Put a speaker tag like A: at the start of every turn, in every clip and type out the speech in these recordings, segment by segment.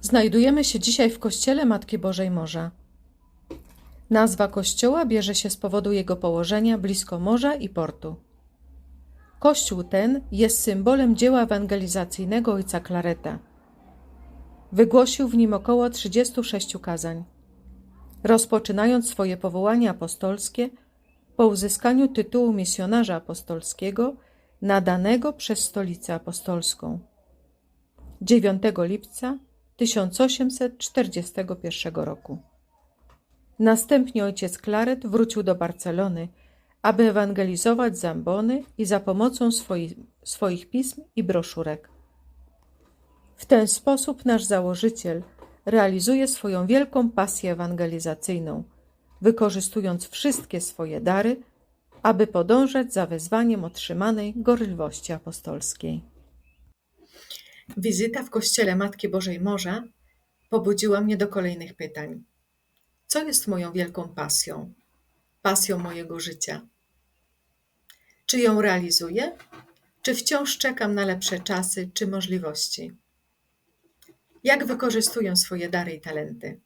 A: Znajdujemy się dzisiaj w kościele Matki Bożej Morza. Nazwa kościoła bierze się z powodu jego położenia blisko morza i portu. Kościół ten jest symbolem dzieła ewangelizacyjnego ojca Klareta. Wygłosił w nim około 36 kazań. Rozpoczynając swoje powołanie apostolskie, po uzyskaniu tytułu misjonarza apostolskiego nadanego przez Stolicę Apostolską. 9 lipca 1841 roku. Następnie ojciec Claret wrócił do Barcelony, aby ewangelizować Zambony i za pomocą swoich, swoich pism i broszurek. W ten sposób nasz założyciel realizuje swoją wielką pasję ewangelizacyjną, wykorzystując wszystkie swoje dary, aby podążać za wezwaniem otrzymanej gorliwości apostolskiej. Wizyta w kościele Matki Bożej Morza pobudziła mnie do kolejnych pytań. Co jest moją wielką pasją? Pasją mojego życia? Czy ją realizuję? Czy wciąż czekam na lepsze czasy czy możliwości? Jak wykorzystuję swoje dary i talenty?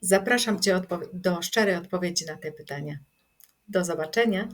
A: Zapraszam Cię do szczerej odpowiedzi na te pytania. Do zobaczenia.